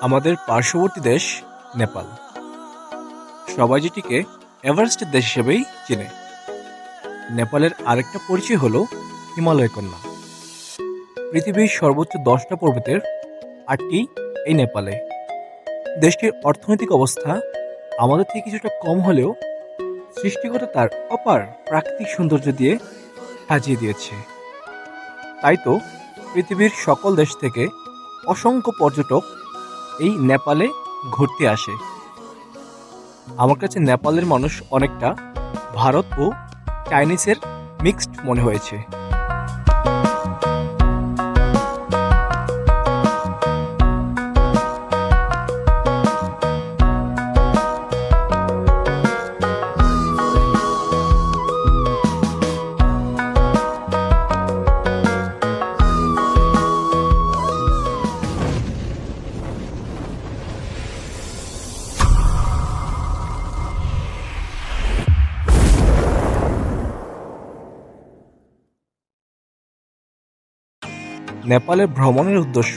আমাদের পার্শ্ববর্তী দেশ নেপাল। সবাই যেটিকে এভারেস্টের দেশ হিসেবেই চেনে। নেপালের আরেকটা পরিচয় হলো হিমালয় কন্যা। পৃথিবীর সর্বোচ্চ দশটা পর্বতের আটটি এই নেপালে। দেশটির অর্থনৈতিক অবস্থা আমাদের থেকে কিছুটা কম হলেও সৃষ্টিগত তার অপার প্রাকৃতিক সৌন্দর্য দিয়ে সাজিয়ে দিয়েছে। তাই তো পৃথিবীর সকল দেশ থেকে অসংখ্য পর্যটক এই নেপালে ঘুরতে আসে। আমার কাছে নেপালের মানুষ অনেকটা ভারত ও চাইনিজের মিক্সড মনে হয়েছে। নেপালে ভ্রমণের উদ্দেশ্য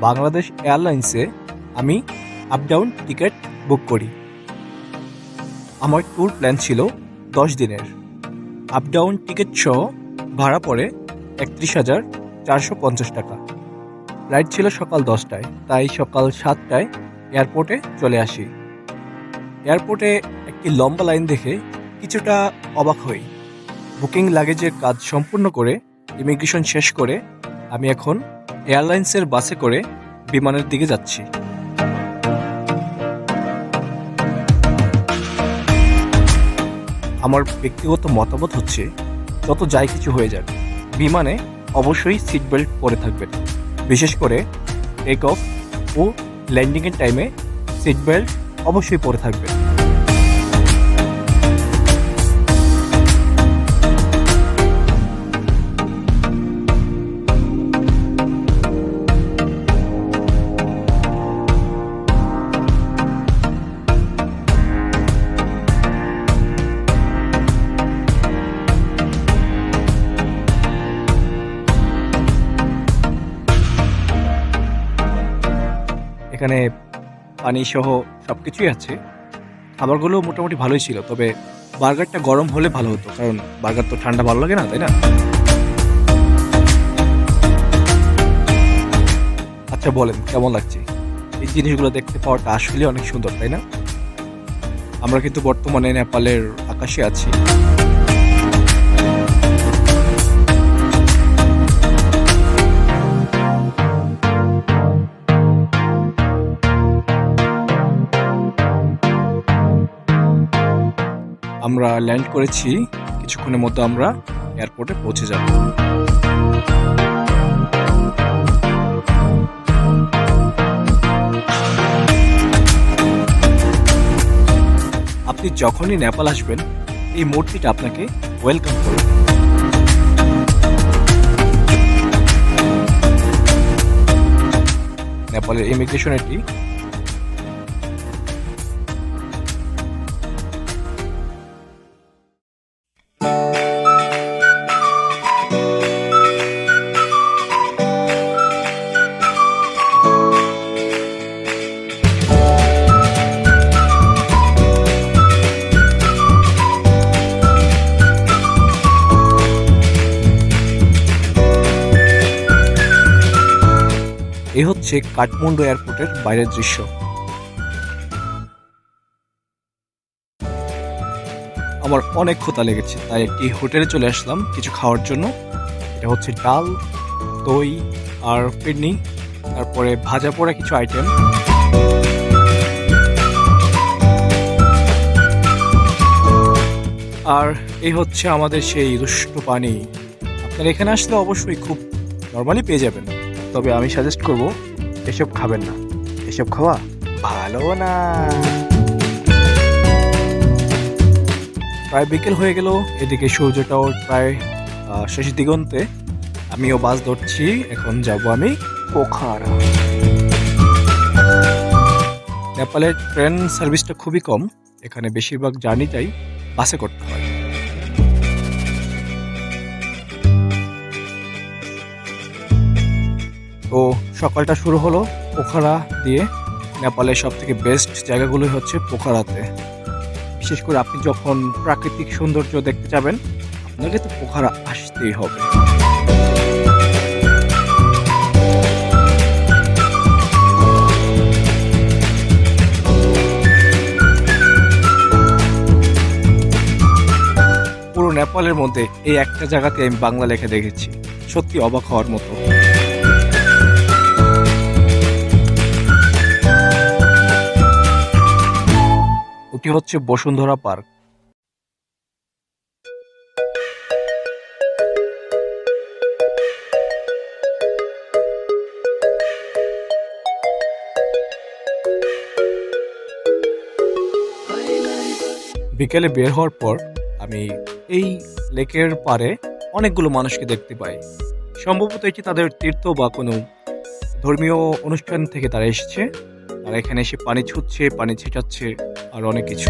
বাংলাদেশ এয়ারলাইন্সে আমি আপ ডাউন টিকিট বুক করি। আমার ট্যুর প্ল্যান ছিল দশ দিনের। আপ ডাউন টিকিট সহ ভাড়া পড়ে একত্রিশ হাজার চারশো পঞ্চাশ টাকা। ফ্লাইট ছিল সকাল দশটায়, তাই সকাল সাতটায় এয়ারপোর্টে চলে আসি। এয়ারপোর্টে একটি লম্বা লাইন দেখে কিছুটা অবাক হই। বুকিং লাগেজের কাজ সম্পূর্ণ করে ইমিগ্রেশন শেষ করে আমি এখন এয়ারলাইন্সের বাসে করে বিমানের দিকে যাচ্ছি। আমার ব্যক্তিগত মতামত হচ্ছে, যত যাই কিছু হয়ে যাক, বিমানে অবশ্যই সিট বেল্ট পরে থাকবেন বিশেষ করে টেক অফ ও ল্যান্ডিংয়ের টাইমে সিট বেল্ট অবশ্যই পরে থাকবেন এখানে পানি সহ সব কিছুই আছে। খাবারগুলো মোটামুটি ভালোই ছিল, তবে বার্গারটা গরম হলে ভালো হতো, কারণ বার্গার তো ঠান্ডা ভালো লাগে না, তাই না? আচ্ছা বলেন, কেমন লাগছে? এই জিনিসগুলো দেখতে পাওয়াটা আসলে অনেক সুন্দর, তাই না? আমরা কিন্তু বর্তমানে নেপালের আকাশে আছি। আমরা ল্যান্ড করেছি, কিছুক্ষণের মধ্যে আমরা এয়ারপোর্টে পৌঁছে যাব। আপনি যখনই নেপাল আসবেন, এই মূর্তিটা আপনাকে ওয়েলকাম করবে। নেপালের ইমিগ্রেশন এটি এ হচ্ছে কাঠমান্ডু এয়ারপোর্টের বাইরের দৃশ্য। আমার অনেক ক্ষুধা লেগেছে, তাই একটি হোটেলে চলে আসলাম কিছু খাওয়ার জন্য। এটা হচ্ছে ডাল, দই আর পিডনি তারপরে ভাজা পোড়া কিছু আইটেম। আর এই হচ্ছে আমাদের সেই দুষ্টু পানি। আপনারা এখানে আসলে অবশ্যই খুব নর্মালি পেয়ে যাবেন। তবে আমি সাজেস্ট করব, এসব খাবেন না। এসব খাওয়া ভালো না। প্রায় বিকেল হয়ে গেল, এদিকে সূর্যটাও প্রায় শেষ দিগন্তে আমিও বাস ধরছি, এখন যাব আমি পোখারা। নেপালের ট্রেন সার্ভিসটা খুবই কম, এখানে বেশিরভাগ জার্নিটাই বাসে করতে হয়। তো সকালটা শুরু হলো পোখারা দিয়ে। নেপালের সব থেকে বেস্ট জায়গাগুলো হচ্ছে পোখারাতে। বিশেষ করে আপনি যখন প্রাকৃতিক সৌন্দর্য দেখতে যাবেন, আপনাকে তো পোখারা আসতেই হবে। পুরো নেপালের মধ্যে এই একটা জায়গাতে আমি বাংলা লেখা দেখেছি। সত্যি অবাক হওয়ার মতো। ওটি হচ্ছে বসুন্ধরা পার্ক। বিকেলে বের হওয়ার পর আমি এই লেকের পারে অনেকগুলো মানুষকে দেখতে পাই। সম্ভবত এটি তাদের তীর্থ বা কোনো ধর্মীয় অনুষ্ঠান থেকে তারা এসেছে। তারা এখানে এসে পানি ছুটছে, পানি ছিটাচ্ছে, আর অনেক কিছু।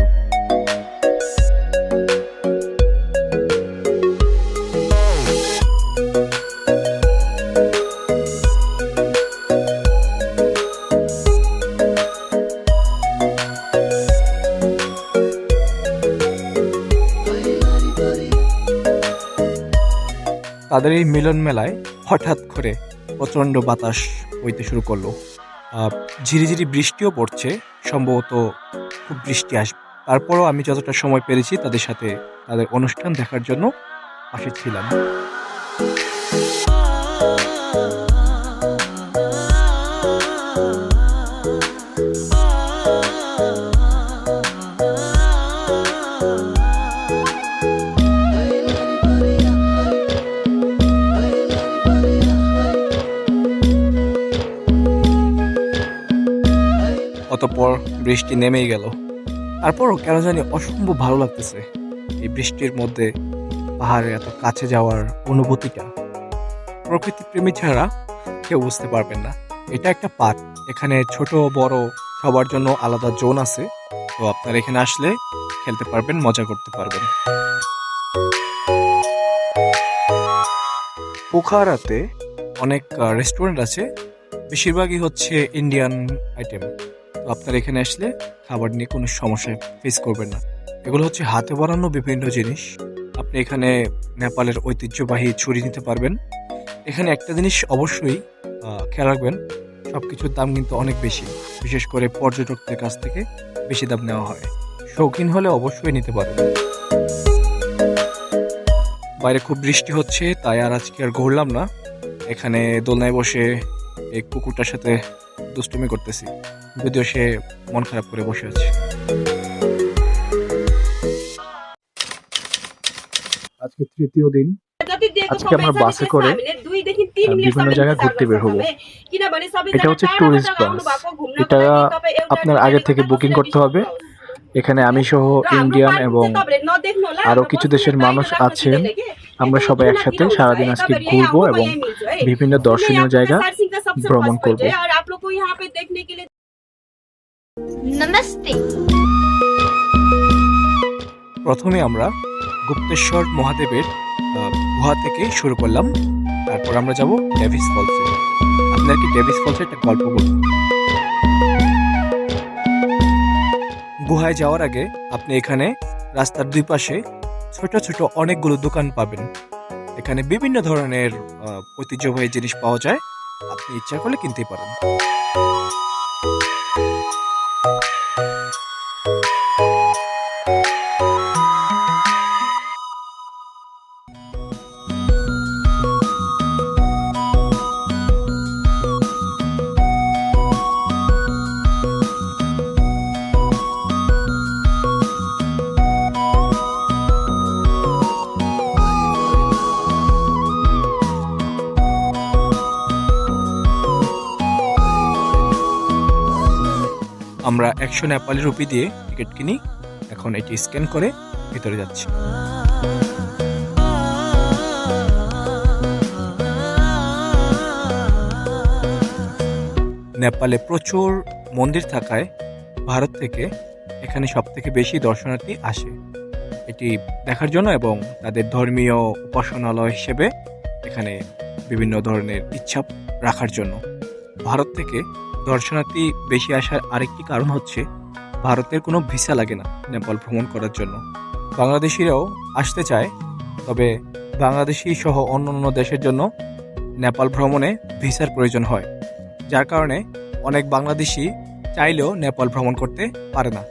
তাদের এই মিলন মেলায় হঠাৎ করে প্রচণ্ড বাতাস বইতে শুরু করল। ঝিরিঝিরি বৃষ্টিও পড়ছে, সম্ভবত খুব বৃষ্টি আসবে তারপরও আমি যতটা সময় পেরেছি তাদের সাথে তাদের অনুষ্ঠান দেখার জন্য পাশে ছিলাম অতঃপর বৃষ্টি নেমেই গেল। তারপরও কেন জানি অসম্ভব ভালো লাগতেছে এই বৃষ্টির মধ্যে পাহাড়ে এত কাছে যাওয়ার অনুভূতিটা। প্রকৃতি প্রেমী ছাড়া কেউ বুঝতে পারবেন না। এটা একটা পার্ক, এখানে ছোট, বড়, সবার জন্য আলাদা জোন আছে। তো আপনারা এখানে আসলে খেলতে পারবেন, মজা করতে পারবেন। পোখারাতে অনেক রেস্টুরেন্ট আছে। বেশিরভাগই হচ্ছে ইন্ডিয়ান আইটেম আপনারা এখানে আসলে খাবার নিয়ে কোনো সমস্যা ফেস করবেন না। এগুলো হচ্ছে হাতে বানানো বিভিন্ন জিনিস। আপনি এখানে নেপালের ঐতিহ্যবাহী ছুরি নিতে পারবেন। এখানে একটা জিনিস অবশ্যই খেয়াল রাখবেন সব কিছুর দাম কিন্তু অনেক বেশি। বিশেষ করে পর্যটকদের কাছ থেকে বেশি দাম নেওয়া হয়। শৌখিন হলে অবশ্যই নিতে পারবেন বাইরে খুব বৃষ্টি হচ্ছে, তাই আর আজকে আর ঘুরলাম না। এখানে দোলনায় বসে এই কুকুরটার সাথে দুষ্টুমি করতেছি। যদিও সে মন খারাপ করে বসে আছে। আজকে তৃতীয় দিন। আজকে আমরা বাসে করে বিভিন্ন জায়গায় ঘুরতে বের হব। এটা হচ্ছে ট্যুরিস্ট বাস এটা আপনার আগে থেকে বুকিং করতে হবে। এখানে আমি সহ ইন্ডিয়ান এবং আরও কিছু দেশের মানুষ আছেন আমরা সবাই একসাথে সারাদিন আজকে ঘুরবো এবং বিভিন্ন দর্শনীয় জায়গা ভ্রমণ করব। নমস্তে প্রথমে আমরা গুপ্তেশ্বর মহাদেবের গুহা থেকে শুরু করলাম। তারপর আমরা যাব ডেভিস ফলসে। আপনাকে ডেভিস ফলসে একটা গল্প বলব গুহায় যাওয়ার আগে আপনি এখানে রাস্তার দুই পাশে ছোট ছোট অনেকগুলো দোকান পাবেন। এখানে বিভিন্ন ধরনের ঐতিহ্যবাহী জিনিস পাওয়া যায়। আপনি ইচ্ছা করলে কিনতে পারেন। আমরা একশো নেপালি রুপি দিয়ে টিকিট কিনি। এখন এটি স্ক্যান করে ভিতরে যাচ্ছি। নেপালে প্রচুর মন্দির থাকায় ভারত থেকে এখানে সব থেকে বেশি দর্শনার্থী আসে। এটি দেখার জন্য এবং তাদের ধর্মীয় উপাসনালয় হিসেবে এখানে বিভিন্ন ধরনের ইচ্ছা রাখার জন্য। ভারত থেকে দর্শনার্থী বেশি আসার আরেকটি কারণ হচ্ছে ভারতের কোনো ভিসা লাগে না নেপাল ভ্রমণ করার জন্য। বাংলাদেশিরাও আসতে চায়, তবে বাংলাদেশি সহ অন্য অন্য দেশের জন্য নেপাল ভ্রমণে ভিসার প্রয়োজন হয়, যার কারণে অনেক বাংলাদেশি চাইলেও নেপাল ভ্রমণ করতে পারে না।